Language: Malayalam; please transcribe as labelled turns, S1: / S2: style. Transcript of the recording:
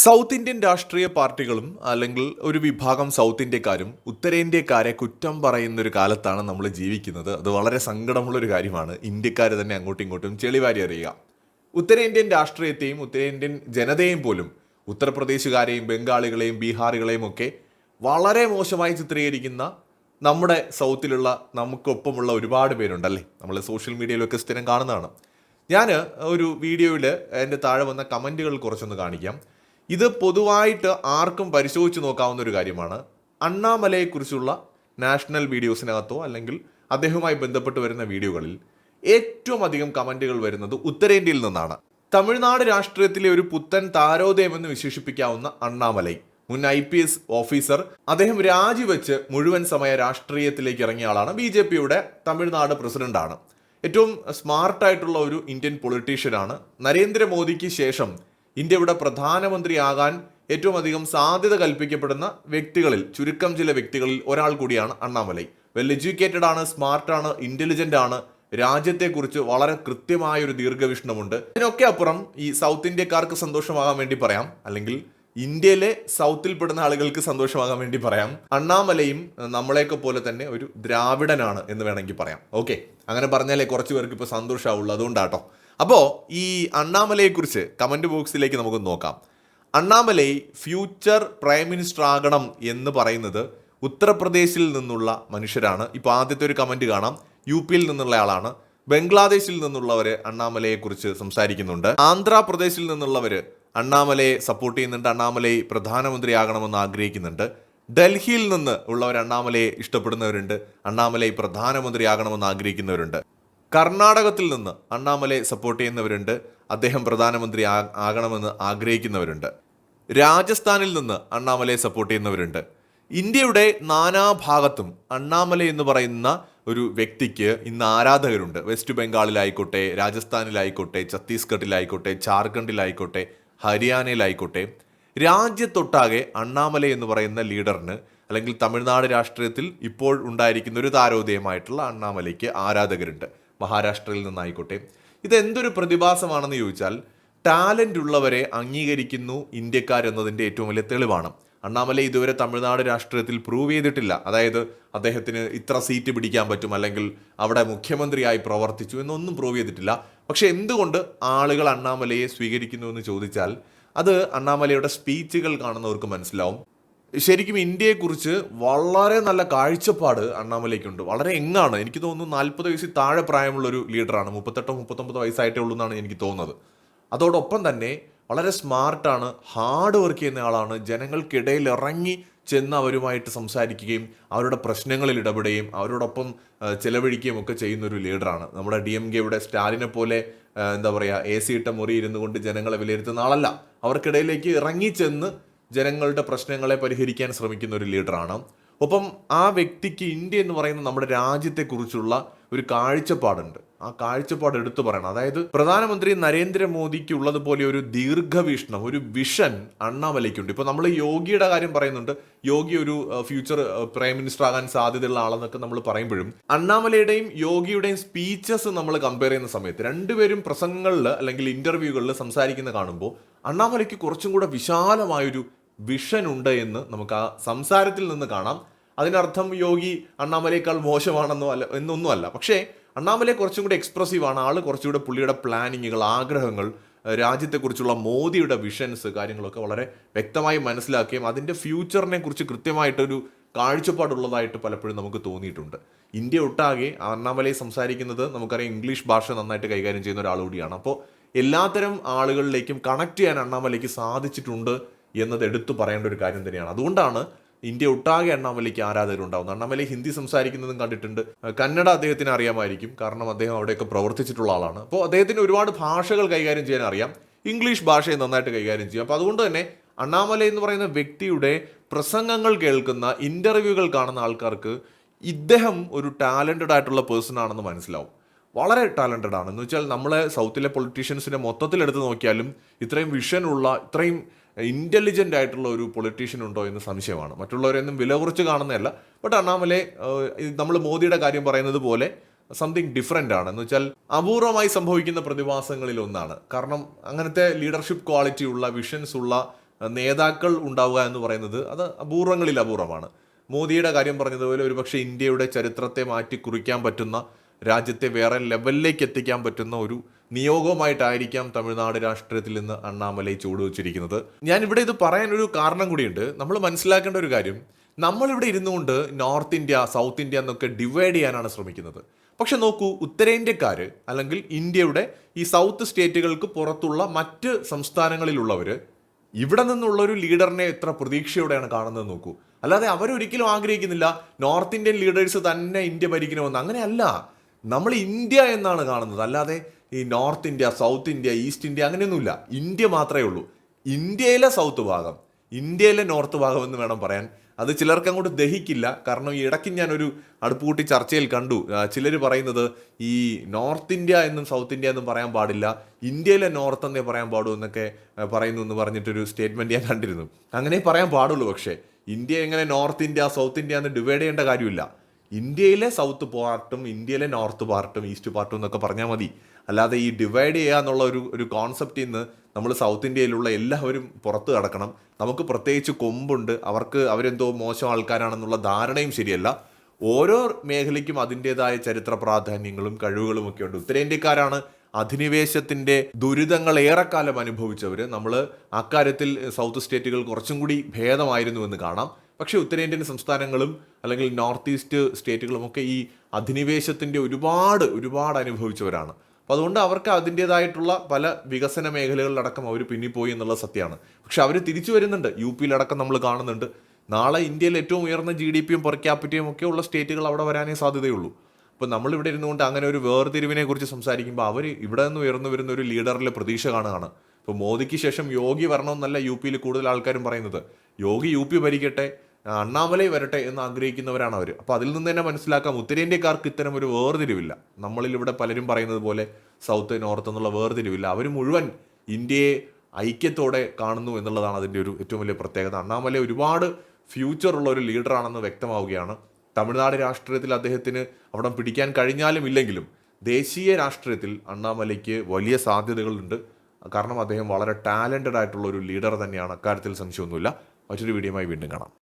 S1: സൗത്ത് ഇന്ത്യൻ രാഷ്ട്രീയ പാർട്ടികളും അല്ലെങ്കിൽ ഒരു വിഭാഗം സൗത്ത് ഇന്ത്യക്കാരും ഉത്തരേന്ത്യക്കാരെ കുറ്റം പറയുന്ന ഒരു കാലത്താണ് നമ്മൾ ജീവിക്കുന്നത്. അത് വളരെ സങ്കടമുള്ള ഒരു കാര്യമാണ്. ഇന്ത്യക്കാർ തന്നെ അങ്ങോട്ടും ഇങ്ങോട്ടും ചെളിവാരി അറിയുക ഉത്തരേന്ത്യൻ രാഷ്ട്രീയത്തെയും ഉത്തരേന്ത്യൻ ജനതയെയും പോലും ഉത്തർപ്രദേശുകാരെയും ബംഗാളികളെയും ബീഹാറികളെയും ഒക്കെ വളരെ മോശമായി ചിത്രീകരിക്കുന്ന നമ്മുടെ സൗത്തിലുള്ള നമുക്കൊപ്പമുള്ള ഒരുപാട് പേരുണ്ടല്ലേ? നമ്മൾ സോഷ്യൽ മീഡിയയിലൊക്കെ സ്ഥിരം കാണുന്നതാണ്. ഞാൻ ഒരു വീഡിയോയിൽ എന്റെ താഴെ വന്ന കമന്റുകൾ കുറച്ചൊന്ന് കാണിക്കാം. ഇത് പൊതുവായിട്ട് ആർക്കും പരിശോധിച്ച് നോക്കാവുന്ന ഒരു കാര്യമാണ്. അണ്ണാമലയെക്കുറിച്ചുള്ള നാഷണൽ വീഡിയോസിനകത്തോ അല്ലെങ്കിൽ അദ്ദേഹവുമായി ബന്ധപ്പെട്ട് വരുന്ന വീഡിയോകളിൽ ഏറ്റവും അധികം കമന്റുകൾ വരുന്നത് ഉത്തരേന്ത്യയിൽ നിന്നാണ്. തമിഴ്നാട് രാഷ്ട്രീയത്തിലെ ഒരു പുത്തൻ താരോദയമെന്ന് വിശേഷിപ്പിക്കാവുന്ന അണ്ണാമലൈ മുൻ ഐ പി എസ് ഓഫീസർ അദ്ദേഹം രാജിവെച്ച് മുഴുവൻ സമയ രാഷ്ട്രീയത്തിലേക്ക് ഇറങ്ങിയ ആളാണ് ബി ജെ പിയുടെ തമിഴ്നാട് പ്രസിഡന്റാണ്. ഏറ്റവും സ്മാർട്ടായിട്ടുള്ള ഒരു ഇന്ത്യൻ പൊളിറ്റീഷ്യനാണ്. നരേന്ദ്രമോദിക്ക് ശേഷം ഇന്ത്യയുടെ പ്രധാനമന്ത്രിയാകാൻ ഏറ്റവും അധികം സാധ്യത കൽപ്പിക്കപ്പെടുന്ന വ്യക്തികളിൽ ചുരുക്കം ചില വ്യക്തികളിൽ ഒരാൾ കൂടിയാണ് അണ്ണാമലൈ. വെൽ എഡ്യൂക്കേറ്റഡ് ആണ് സ്മാർട്ടാണ് ഇന്റലിജന്റ് ആണ്. രാജ്യത്തെക്കുറിച്ച് വളരെ കൃത്യമായ ഒരു ദീർഘവീക്ഷണമുണ്ട്. അതിനൊക്കെ അപ്പുറം ഈ സൗത്ത് ഇന്ത്യക്കാർക്ക് സന്തോഷമാകാൻ വേണ്ടി പറയാം. അല്ലെങ്കിൽ ഇന്ത്യയിലെ സൗത്തിൽ പെടുന്ന ആളുകൾക്ക് സന്തോഷമാകാൻ വേണ്ടി പറയാം. അണ്ണാമലയും നമ്മളെയൊക്കെ പോലെ തന്നെ ഒരു ദ്രാവിഡനാണ് എന്ന് വേണമെങ്കിൽ പറയാം. ഓക്കെ അങ്ങനെ പറഞ്ഞാലേ കുറച്ച് പേർക്ക് ഇപ്പോൾ സന്തോഷമാവുള്ളൂ അതുകൊണ്ടാട്ടോ. അപ്പോൾ ഈ അണ്ണാമലയെക്കുറിച്ച് കമന്റ് ബോക്സിലേക്ക് നമുക്ക് നോക്കാം. അണ്ണാമലൈ ഫ്യൂച്ചർ പ്രൈം മിനിസ്റ്റർ ആകണം എന്ന് പറയുന്നത് ഉത്തർപ്രദേശിൽ നിന്നുള്ള മനുഷ്യരാണ്. ഇപ്പോൾ ആദ്യത്തെ ഒരു കമന്റ് കാണാം. യു പിയിൽ നിന്നുള്ള ആളാണ്. ബംഗ്ലാദേശിൽ നിന്നുള്ളവർ അണ്ണാമലയെക്കുറിച്ച് സംസാരിക്കുന്നുണ്ട്. ആന്ധ്രാപ്രദേശിൽ നിന്നുള്ളവർ അണ്ണാമലയെ സപ്പോർട്ട് ചെയ്യുന്നുണ്ട്. അണ്ണാമലയെ പ്രധാനമന്ത്രിയാകണമെന്ന് ആഗ്രഹിക്കുന്നുണ്ട്. ഡൽഹിയിൽ നിന്ന് ഉള്ളവർ അണ്ണാമലയെ ഇഷ്ടപ്പെടുന്നവരുണ്ട്. അണ്ണാമലയെ പ്രധാനമന്ത്രിയാകണമെന്ന് ആഗ്രഹിക്കുന്നവരുണ്ട്. കർണാടകത്തിൽ നിന്ന് അണ്ണാമലയെ സപ്പോർട്ട് ചെയ്യുന്നവരുണ്ട്. അദ്ദേഹം പ്രധാനമന്ത്രി ആകണമെന്ന് ആഗ്രഹിക്കുന്നവരുണ്ട്. രാജസ്ഥാനിൽ നിന്ന് അണ്ണാമലയെ സപ്പോർട്ട് ചെയ്യുന്നവരുണ്ട്. ഇന്ത്യയുടെ നാനാഭാഗത്തും അണ്ണാമല എന്ന് പറയുന്ന ഒരു വ്യക്തിക്ക് ഇന്ന് ആരാധകരുണ്ട്. വെസ്റ്റ് ബംഗാളിലായിക്കോട്ടെ രാജസ്ഥാനിലായിക്കോട്ടെ ഛത്തീസ്ഗഡിലായിക്കോട്ടെ ജാർഖണ്ഡിലായിക്കോട്ടെ ഹരിയാനയിലായിക്കോട്ടെ രാജ്യത്തൊട്ടാകെ അണ്ണാമല എന്ന് പറയുന്ന ലീഡറിന് അല്ലെങ്കിൽ തമിഴ്നാട് രാഷ്ട്രീയത്തിൽ ഇപ്പോൾ ഉണ്ടായിരിക്കുന്ന ഒരു താരോദയമായിട്ടുള്ള അണ്ണാമലയ്ക്ക് ആരാധകരുണ്ട്. മഹാരാഷ്ട്രയിൽ നിന്നായിക്കോട്ടെ. ഇതെന്തൊരു പ്രതിഭാസമാണെന്ന് ചോദിച്ചാൽ ടാലന്റ് ഉള്ളവരെ അംഗീകരിക്കുന്നു ഇന്ത്യക്കാരെന്നതിന്റെ ഏറ്റവും വലിയ തെളിവാണ്. അണ്ണാമല ഇതുവരെ തമിഴ്നാട് രാഷ്ട്രീയത്തിൽ പ്രൂവ് ചെയ്തിട്ടില്ല. അതായത് അദ്ദേഹത്തിന് ഇത്ര സീറ്റ് പിടിക്കാൻ പറ്റും അല്ലെങ്കിൽ അവിടെ മുഖ്യമന്ത്രിയായി പ്രവർത്തിച്ചു എന്നൊന്നും പ്രൂവ് ചെയ്തിട്ടില്ല. പക്ഷെ എന്തുകൊണ്ട് ആളുകൾ അണ്ണാമലയെ സ്വീകരിക്കുന്നു എന്ന് ചോദിച്ചാൽ അത് അണ്ണാമലയുടെ സ്പീച്ചുകൾ കാണുന്നവർക്ക് മനസ്സിലാവും. ശരിക്കും ഇന്ത്യയെക്കുറിച്ച് വളരെ നല്ല കാഴ്ചപ്പാട് അണ്ണാമലയ്ക്കുണ്ട്. വളരെ എങ്ങാണ് എനിക്ക് തോന്നുന്നു നാൽപ്പത് വയസ്സിൽ താഴെ പ്രായമുള്ള ഒരു ലീഡറാണ് മുപ്പത്തെട്ടോ മുപ്പത്തൊമ്പതോ വയസ്സായിട്ടേ ഉള്ളൂ എന്നാണ് എനിക്ക് തോന്നുന്നത്. അതോടൊപ്പം തന്നെ വളരെ സ്മാർട്ടാണ് ഹാർഡ് വർക്ക് ചെയ്യുന്ന ആളാണ്. ജനങ്ങൾക്കിടയിൽ ഇറങ്ങി ചെന്ന് അവരുമായിട്ട് സംസാരിക്കുകയും അവരുടെ പ്രശ്നങ്ങളിൽ ഇടപെടുകയും അവരോടൊപ്പം ചെലവഴിക്കുകയും ഒക്കെ ചെയ്യുന്ന ഒരു ലീഡറാണ് നമ്മുടെ ഡി എം കെയുടെ സ്റ്റാലിനെ പോലെ എന്താ പറയുക എ സി ഇട്ട മുറി ഇരുന്നു കൊണ്ട് ജനങ്ങളെ വിലയിരുത്തുന്ന ആളല്ല. അവർക്കിടയിലേക്ക് ഇറങ്ങി ചെന്ന് ജനങ്ങളുടെ പ്രശ്നങ്ങളെ പരിഹരിക്കാൻ ശ്രമിക്കുന്ന ഒരു ലീഡറാണ് ഒപ്പം ആ വ്യക്തിക്ക് ഇന്ത്യ എന്ന് പറയുന്ന നമ്മുടെ രാജ്യത്തെക്കുറിച്ചുള്ള ഒരു കാഴ്ചപ്പാടുണ്ട്. ആ കാഴ്ചപ്പാട് എടുത്തു പറയണം. അതായത് പ്രധാനമന്ത്രി നരേന്ദ്രമോദിക്ക് ഉള്ളതുപോലെ ഒരു ദീർഘവീക്ഷണം ഒരു വിഷൻ അണ്ണാമലയ്ക്കുണ്ട്. ഇപ്പോൾ നമ്മൾ യോഗിയുടെ കാര്യം പറയുന്നുണ്ട്. യോഗി ഒരു ഫ്യൂച്ചർ പ്രൈം മിനിസ്റ്റർ ആകാൻ സാധ്യതയുള്ള ആളെന്നൊക്കെ നമ്മൾ പറയുമ്പോഴും അണ്ണാമലയുടെയും യോഗിയുടെയും സ്പീച്ചസ് നമ്മൾ കമ്പയർ ചെയ്യുന്ന സമയത്ത് രണ്ടുപേരും പ്രസംഗങ്ങളിൽ അല്ലെങ്കിൽ ഇന്റർവ്യൂകളിൽ സംസാരിക്കുന്ന കാണുമ്പോൾ അണ്ണാമലയ്ക്ക് കുറച്ചും കൂടെ വിശാലമായൊരു വിഷൻ ഉണ്ട് എന്ന് നമുക്ക് ആ സംസാരത്തിൽ നിന്ന് കാണാം. അതിനർത്ഥം യോഗി അണ്ണാമലയേക്കാൾ മോശമാണെന്നോ അല്ല എന്നൊന്നുമല്ല. പക്ഷേ അണ്ണാമല കുറച്ചും കൂടി എക്സ്പ്രസീവ് ആണ്. ആൾ കുറച്ചുകൂടെ പുള്ളിയുടെ പ്ലാനിങ്ങുകൾ ആഗ്രഹങ്ങൾ രാജ്യത്തെക്കുറിച്ചുള്ള മോദിയുടെ വിഷൻസ് കാര്യങ്ങളൊക്കെ വളരെ വ്യക്തമായി മനസ്സിലാക്കുകയും അതിന്റെ ഫ്യൂച്ചറിനെ കുറിച്ച് കൃത്യമായിട്ടൊരു കാഴ്ചപ്പാടുള്ളതായിട്ട് പലപ്പോഴും നമുക്ക് തോന്നിയിട്ടുണ്ട്. ഇന്ത്യ ഒട്ടാകെ അണ്ണാമലയെ സംസാരിക്കുന്നത് നമുക്കറിയാം ഇംഗ്ലീഷ് ഭാഷ നന്നായിട്ട് കൈകാര്യം ചെയ്യുന്ന ഒരാൾ കൂടിയാണ് അപ്പോൾ എല്ലാത്തരം ആളുകളിലേക്കും കണക്ട് ചെയ്യാൻ അണ്ണാമലയ്ക്ക് സാധിച്ചിട്ടുണ്ട് എന്നത് എടുത്തു പറയേണ്ട ഒരു കാര്യം തന്നെയാണ്. അതുകൊണ്ടാണ് ഇന്ത്യ ഒട്ടാകെ അണ്ണാമലയ്ക്ക് ആരാധകരുണ്ടാവുന്നു അണ്ണാമലൈ ഹിന്ദി സംസാരിക്കുന്നതും കണ്ടിട്ടുണ്ട്. കന്നഡ അദ്ദേഹത്തിന് അറിയാമായിരിക്കും. കാരണം അദ്ദേഹം അവിടെയൊക്കെ പ്രവർത്തിച്ചിട്ടുള്ള ആളാണ്. അപ്പോൾ അദ്ദേഹത്തിന് ഒരുപാട് ഭാഷകൾ കൈകാര്യം ചെയ്യാൻ അറിയാം. ഇംഗ്ലീഷ് ഭാഷയെ നന്നായിട്ട് കൈകാര്യം ചെയ്യും. അപ്പോൾ അതുകൊണ്ട് തന്നെ അണ്ണാമല എന്ന് പറയുന്ന വ്യക്തിയുടെ പ്രസംഗങ്ങൾ കേൾക്കുന്ന ഇന്റർവ്യൂകൾ കാണുന്ന ആൾക്കാർക്ക് ഇദ്ദേഹം ഒരു ടാലന്റഡ് ആയിട്ടുള്ള പേഴ്സൺ ആണെന്ന് മനസ്സിലാവും. വളരെ ടാലന്റഡ് ആണ്. എന്ന് വെച്ചാൽ നമ്മളെ സൗത്തിലെ പൊളിറ്റീഷ്യൻസിനെ മൊത്തത്തിൽ എടുത്ത് നോക്കിയാലും ഇത്രയും വിഷനുള്ള ഇത്രയും ഇന്റലിജന്റ് ആയിട്ടുള്ള ഒരു പൊളിറ്റീഷ്യൻ ഉണ്ടോ എന്ന് സംശയമാണ്. മറ്റുള്ളവരെയൊന്നും വില കുറച്ച് കാണുന്നതല്ല. ബട്ട് അണ്ണാമലെ നമ്മൾ മോദിയുടെ കാര്യം പറയുന്നത് പോലെ സംതിങ് ഡിഫറെന്റ് ആണ്. എന്ന് വെച്ചാൽ അപൂർവമായി സംഭവിക്കുന്ന പ്രതിഭാസങ്ങളിൽ ഒന്നാണ്. കാരണം അങ്ങനത്തെ ലീഡർഷിപ്പ് ക്വാളിറ്റി ഉള്ള വിഷൻസ് ഉള്ള നേതാക്കൾ ഉണ്ടാവുക എന്ന് പറയുന്നത് അത് അപൂർവങ്ങളിൽ അപൂർവമാണ്. മോദിയുടെ കാര്യം പറഞ്ഞതുപോലെ ഒരുപക്ഷെ ഇന്ത്യയുടെ ചരിത്രത്തെ മാറ്റി കുറിക്കാൻ പറ്റുന്ന രാജ്യത്തെ വേറെ ലെവലിലേക്ക് എത്തിക്കാൻ പറ്റുന്ന ഒരു നിയോഗമായിട്ടായിരിക്കാം തമിഴ്നാട് രാഷ്ട്രീയത്തിൽ നിന്ന് അണ്ണാമലൈ ചൂടുവച്ചിരിക്കുന്നത് ഞാൻ ഇവിടെ ഇത് പറയാൻ ഒരു കാരണം കൂടിയുണ്ട്. നമ്മൾ മനസ്സിലാക്കേണ്ട ഒരു കാര്യം നമ്മളിവിടെ ഇരുന്നുകൊണ്ട് നോർത്ത് ഇന്ത്യ സൗത്ത് ഇന്ത്യ എന്നൊക്കെ ഡിവൈഡ് ചെയ്യാനാണ് ശ്രമിക്കുന്നത്. പക്ഷെ നോക്കൂ ഉത്തരേന്ത്യക്കാർ അല്ലെങ്കിൽ ഇന്ത്യയുടെ ഈ സൗത്ത് സ്റ്റേറ്റുകൾക്ക് പുറത്തുള്ള മറ്റ് സംസ്ഥാനങ്ങളിലുള്ളവർ ഇവിടെ നിന്നുള്ള ഒരു ലീഡറിനെ എത്ര പ്രതീക്ഷയോടെയാണ് കാണുന്നത് നോക്കൂ. അല്ലാതെ അവരൊരിക്കലും ആഗ്രഹിക്കുന്നില്ല നോർത്ത് ഇന്ത്യൻ ലീഡേഴ്സ് തന്നെ ഇന്ത്യ ഭരിക്കണമെന്ന്. അങ്ങനെയല്ല. നമ്മൾ ഇന്ത്യ എന്നാണ് കാണുന്നത്. അല്ലാതെ ഈ north India south India east India അങ്ങനെയൊന്നുമില്ല. ഇന്ത്യ മാത്രമേ ഉള്ളൂ. ഇന്ത്യയിലെ സൗത്ത് ഭാഗം ഇന്ത്യയിലെ നോർത്ത് ഭാഗം എന്ന് വേണം പറയാൻ. അത് ചിലർക്ക് അങ്ങോട്ട് ദഹിക്കില്ല. കാരണം ഈ ഇടയ്ക്ക് ഞാനൊരു അടുപ്പുകൂട്ടി ചർച്ചയിൽ കണ്ടു. ചിലർ പറയുന്നത് ഈ നോർത്ത് ഇന്ത്യ എന്നും സൗത്ത് ഇന്ത്യ എന്നും പറയാൻ പാടില്ല. ഇന്ത്യയിലെ നോർത്ത് എന്നേ പറയാൻ പാടൂ എന്നൊക്കെ പറയുന്നു എന്ന് പറഞ്ഞിട്ടൊരു സ്റ്റേറ്റ്മെന്റ് ഞാൻ കണ്ടിരുന്നു. അങ്ങനെ പറയാൻ പാടുള്ളൂ പക്ഷേ ഇന്ത്യ എങ്ങനെ നോർത്ത് ഇന്ത്യ സൗത്ത് ഇന്ത്യ എന്ന് ഡിവൈഡ് ചെയ്യേണ്ട കാര്യമില്ല. ഇന്ത്യയിലെ സൗത്ത് പാർട്ടും ഇന്ത്യയിലെ നോർത്ത് പാർട്ടും ഈസ്റ്റ് പാർട്ടും എന്നൊക്കെ പറഞ്ഞാൽ മതി. അല്ലാതെ ഈ ഡിവൈഡ് ചെയ്യുക എന്നുള്ള ഒരു ഒരു കോൺസെപ്റ്റിൽ നിന്ന് നമ്മൾ സൗത്ത് ഇന്ത്യയിലുള്ള എല്ലാവരും പുറത്ത് കടക്കണം. നമുക്ക് പ്രത്യേകിച്ച് കൊമ്പുണ്ട്. അവർക്ക് അവരെന്തോ മോശം ആൾക്കാരാണെന്നുള്ള ധാരണയും ശരിയല്ല. ഓരോ മേഖലയ്ക്കും അതിന്റെതായ ചരിത്ര പ്രാധാന്യങ്ങളും കഴിവുകളും ഒക്കെ ഉണ്ട്. ഉത്തരേന്ത്യക്കാരാണ് അധിനിവേശത്തിന്റെ ദുരിതങ്ങൾ ഏറെക്കാലം അനുഭവിച്ചവർ നമ്മൾ അക്കാര്യത്തിൽ സൗത്ത് സ്റ്റേറ്റുകൾ കുറച്ചും കൂടി ഭേദമായിരുന്നു എന്ന് കാണാം. പക്ഷേ ഉത്തരേന്ത്യൻ സംസ്ഥാനങ്ങളും അല്ലെങ്കിൽ നോർത്ത് ഈസ്റ്റ് സ്റ്റേറ്റുകളുമൊക്കെ ഈ അധിനിവേശത്തിന്റെ ഒരുപാട് ഒരുപാട് അനുഭവിച്ചവരാണ്. അപ്പോൾ അതുകൊണ്ട് അവർക്ക് അതിന്റേതായിട്ടുള്ള പല വികസന മേഖലകളിലടക്കം അവർ പിന്നിപ്പോയി എന്നുള്ള സത്യമാണ്. പക്ഷെ അവർ തിരിച്ചു വരുന്നുണ്ട്. യു പിയിലടക്കം നമ്മൾ കാണുന്നുണ്ട്. നാളെ ഇന്ത്യയിൽ ഏറ്റവും ഉയർന്ന ജി ഡി പിയും പെർ ക്യാപിറ്റയും ഒക്കെ ഉള്ള സ്റ്റേറ്റുകൾ അവിടെ വരാനേ സാധ്യതയുള്ളൂ. അപ്പോൾ നമ്മളിവിടെ ഇരുന്നുകൊണ്ട് അങ്ങനെ ഒരു വേർതിരിവിനെ കുറിച്ച് സംസാരിക്കുമ്പോൾ അവർ ഇവിടെ നിന്ന് ഉയർന്നു വരുന്ന ഒരു ലീഡറിലെ പ്രതീക്ഷ കാണുകയാണ്. ഇപ്പോൾ മോദിക്ക് ശേഷം യോഗി വരണമെന്നല്ല യു പിയിൽ കൂടുതൽ ആൾക്കാരും പറയുന്നത്. യോഗി യു പി ഭരിക്കട്ടെ അണ്ണാമലൈ വരട്ടെ എന്ന് ആഗ്രഹിക്കുന്നവരാണ് അവർ അപ്പോൾ അതിൽ നിന്ന് തന്നെ മനസ്സിലാക്കാം ഉത്തരേന്ത്യക്കാർക്ക് ഇത്തരം ഒരു വേർതിരിവില്ല. നമ്മളിൽ ഇവിടെ പലരും പറയുന്നത് പോലെ സൗത്ത് നോർത്ത് എന്നുള്ള വേർതിരിവില്ല. അവർ മുഴുവൻ ഇന്ത്യയെ ഐക്യത്തോടെ കാണുന്നു എന്നുള്ളതാണ് അതിന്റെ ഒരു ഏറ്റവും വലിയ പ്രത്യേകത. അണ്ണാമലൈ ഒരുപാട് ഫ്യൂച്ചർ ഉള്ള ഒരു ലീഡറാണെന്ന് വ്യക്തമാവുകയാണ്. തമിഴ്നാട് രാഷ്ട്രീയത്തിൽ അദ്ദേഹത്തിന് അവിടെ പിടിക്കാൻ കഴിഞ്ഞാലും ഇല്ലെങ്കിലും ദേശീയ രാഷ്ട്രീയത്തിൽ അണ്ണാമലയ്ക്ക് വലിയ സാധ്യതകളുണ്ട്. കാരണം അദ്ദേഹം വളരെ ടാലന്റഡ് ആയിട്ടുള്ള ഒരു ലീഡർ തന്നെയാണ്. അക്കാര്യത്തിൽ സംശയമൊന്നുമില്ല. മറ്റൊരു വീഡിയോയുമായി വീണ്ടും കാണാം.